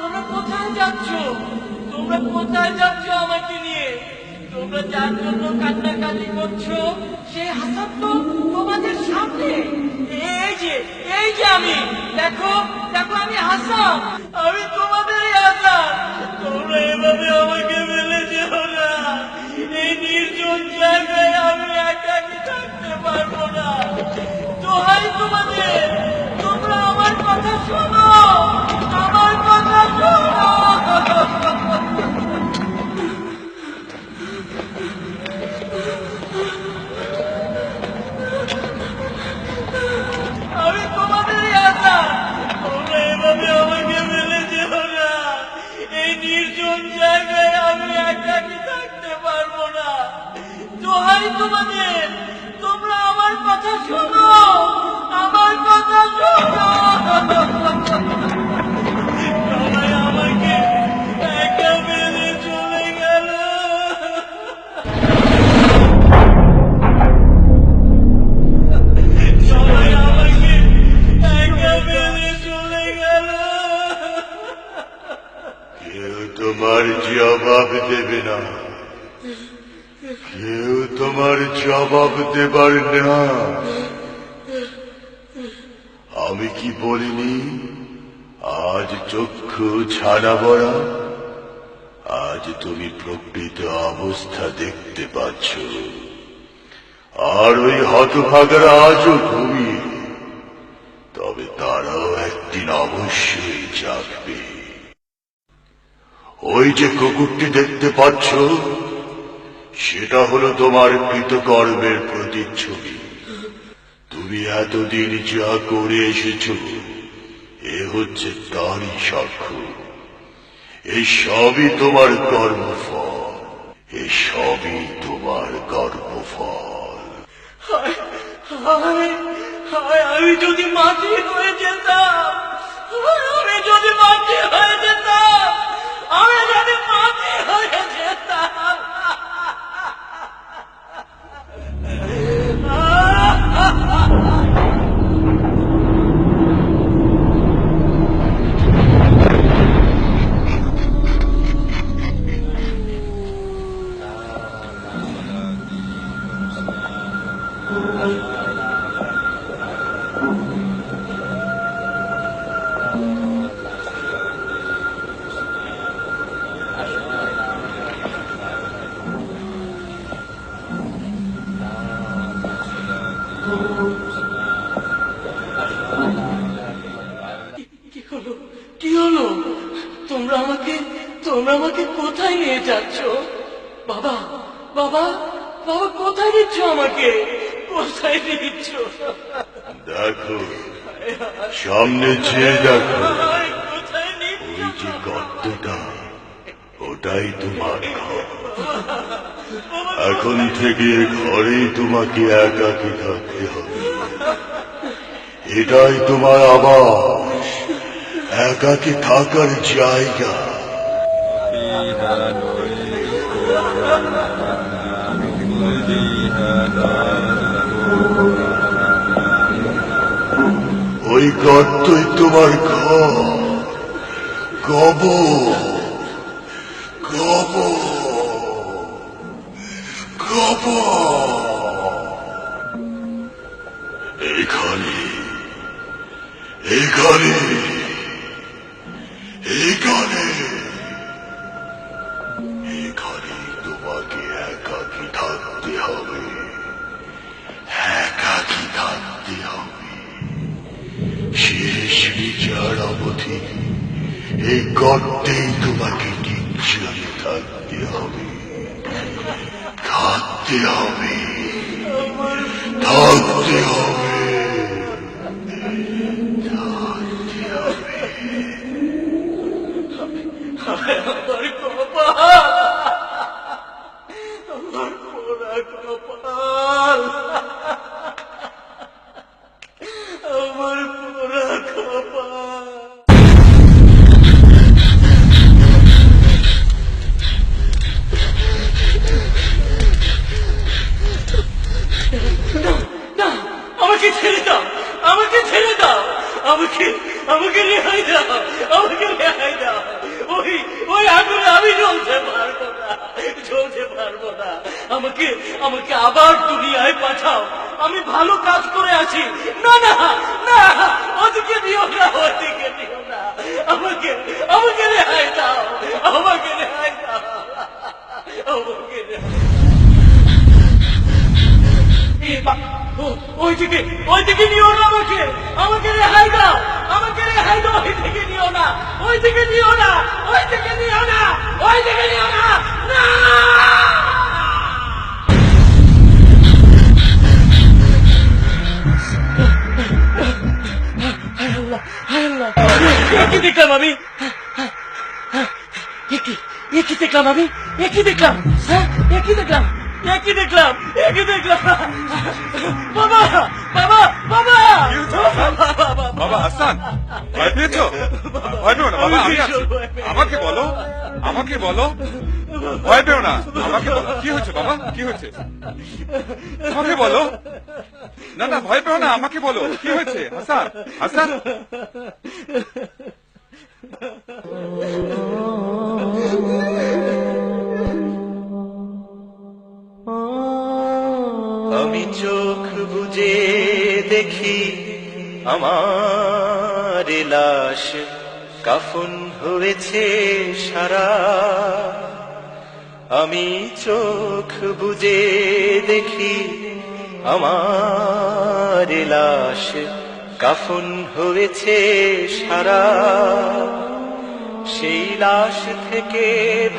তোমরা কোথায় যাচ্ছ? তোমরা কোথায় যাচ্ছ আমাকে নিয়ে? তোমরা যার জন্য কান্নাকাটি করছ সেই হাসাব তো তোমাদের সামনে। এই যে এই যে আমি। দেখো দেখো আমি হাসাম আমি তোমাদের হাসাম তোমরা এভাবে আমাকে মেলে যেও না। এই নির্জন জায়গায় আমি একা থাকতে পারব না? দোহাই তোমাদের। তোমরা আমার কথা শোনো। আমার তোমাদের তোমরা আমার কথা শোনো, আমার কথা শোনো। সবাই আমাকে একা কেউ তোমার জবাব দেবে না। কেউ তোমার জবাব দেবার না আমি কি বলিনি, আজ চক্ষু ছাড়া বড়া আজ তুমি প্রকৃত অবস্থা দেখতে পাচ্ছ। আর ওই হতভাগারা আজও ঘুমিয়ে। তবে তারাও একদিন অবশ্যই জাগবে। ওই যে কুকুরটি দেখতে পাচ্ছ সেটা হলো তোমার কৃতকর্মের প্রতিচ্ছবি। তুমি এতদিন যা করে এসেছ, এ হচ্ছে তারই সাক্ষ্য। এই সবই তোমার কর্মফল। এ সবই তোমার কর্মফল। আমি যদি মাটি হয়ে যেতাম আমি যদি মাটি হয়ে যেতাম, আমি যদি মাটি হয়ে কোথায় নিয়ে যাচ্ছ? বাবা বাবা বাবা কোথায় দিচ্ছ আমাকে? কোথায় দিচ্ছ? দেখো সামনে যে দেখো ওই যে গর্তটা ওটাই তোমার এখন থেকে ঘরেই তোমাকে একাকে থাকতে হবে। এটাই তোমার আবার একাকি থাকার জায়গা। ওই গর্তই তোমার ঘর কব কব কব এখানে এখানে এখানে শেষ বিচার অবধি এই গর্তেই তোমাকে নিশ্চয় থাকতে হবে। থাকতে হবে। থাকতে হবে। থাকতে হবে। ছেড়ে দাও। আমাকে ছেড়ে দাও। আমাকে আমাকে রেহাই দাও। আমাকে রেহাই দাও। ওই ওই আগুনে আমি জ্বলতে পারব না। জ্বলতে পারব না। আমাকে আমাকে আবার দুনিয়ায় পাঠাও। আমি ভালো কাজ করে আছি। না না না, ওদিকে দিও না, ওদিকে না। আমাকে আমাকে রেহাই দাও আমাকে রেহাই দাও আমাকে রেহাই এ বা- ও- ওইদিকে ওইদিকে নিও না আমাকে। আমাকে রেহাই দাও। আমাকে রেহাই দাও, ওইদিকে নিও না। ওইদিকে নিও না। ওইদিকে নিও না। ওইদিকে নিও না। না! দেখলাম আমি। এ কি এ কি দেখলাম আমি। এ কি দেখলাম। হ্যাঁ? একই দেখলাম। এ কি দেখলাম? এ কি দেখলাম? বাবা বাবা বাবা! বাবা, হাসান, ভয় পেয়েছ? ভয় পেও না, বাবা আমাকে বলো আমাকে বলো। ভয় পেও না, আমাকে বলো। কি হয়েছে, বাবা? কি হয়েছে? আমাকে বলো। না না, ভয় পেও না, আমাকে বলো। কি হয়েছে? হাসান হাসান। আমার লাশ কাফন হয়েছে সারা। আমি চোখ বুঝে দেখি আমার লাশ কাফন হয়েছে সারা। সেই লাশ থেকে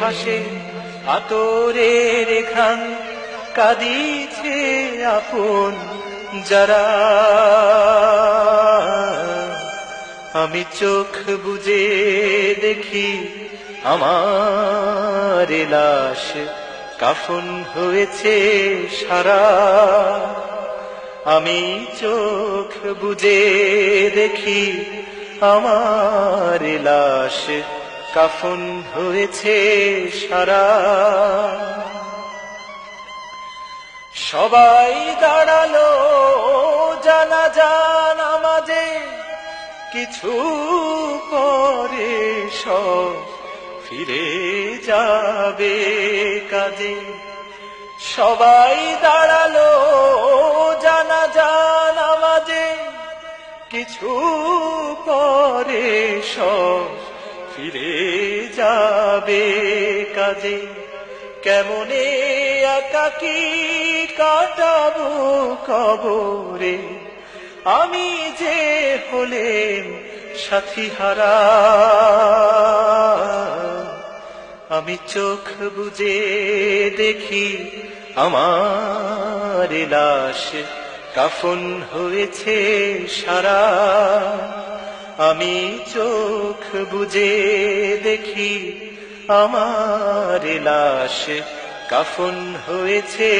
ভাসে আতরের ঘ্রাণ কাঁদিছে আপন যারা। আমি চোখ বুঝে দেখি আমার লাশ কাফন হয়েছে সারা। আমি চোখ বুঝে দেখি আমার লাশ কাফন হয়েছে সারা। সবাই দাঁড়াল জানা জান কিছু পরে সব ফিরে যাবে কাজে। সবাই দাঁড়াল জানা জান আমাজে কিছু পরে সব ফিরে যাবে কাজে। কেমনে একাকি কাটাবো কবরে আমি যে হলেন সাথী হারা। আমি চোখ বুঝে দেখি আমার লাশ কাফন হয়েছে সারা। আমি চোখ বুঝে দেখি আমার লাশ কাফন হয়েছে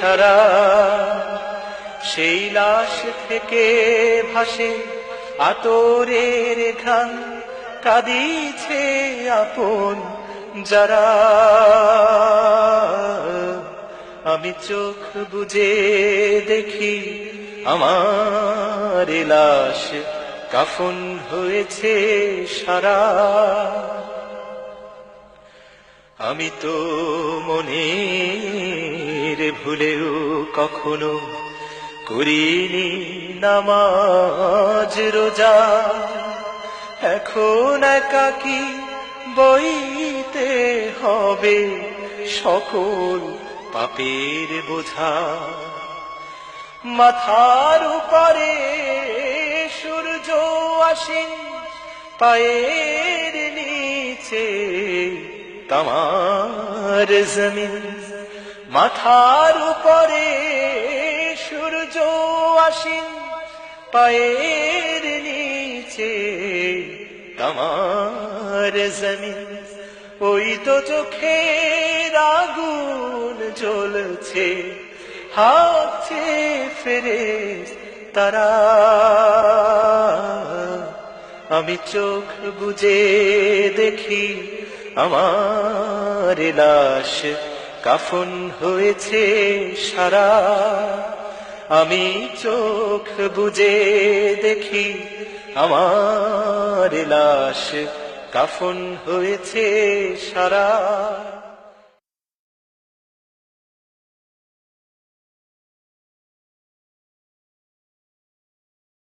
সারা। সেই লাশ থেকে ভাসে আতরের ঘ্রাণ কাঁদিছে আপন যারা। আমি চোখ বুঝে দেখি আমার লাশ কাফন হয়েছে সারা। আমি তো মনের ভুলেও কখনো করিনি নামাজ, রোজা। এখন একাকি বইতে হবে সকল পাপের বোঝা। মাথার উপরে সূর্য আসেন পায়ের নিচে তামার জমিন। মাথার উপরে আসেন পায়ের নিচে, তামার জমিন। ওই তো চোখের আগুন জ্বলছে হাতে ফেরে তারা। আমি চোখ বুঝে দেখি আমার লাশ কাফন হয়েছে সারা। আমি চোখ বুঝে দেখি আমার লাশ কাফন হয়েছে সারা।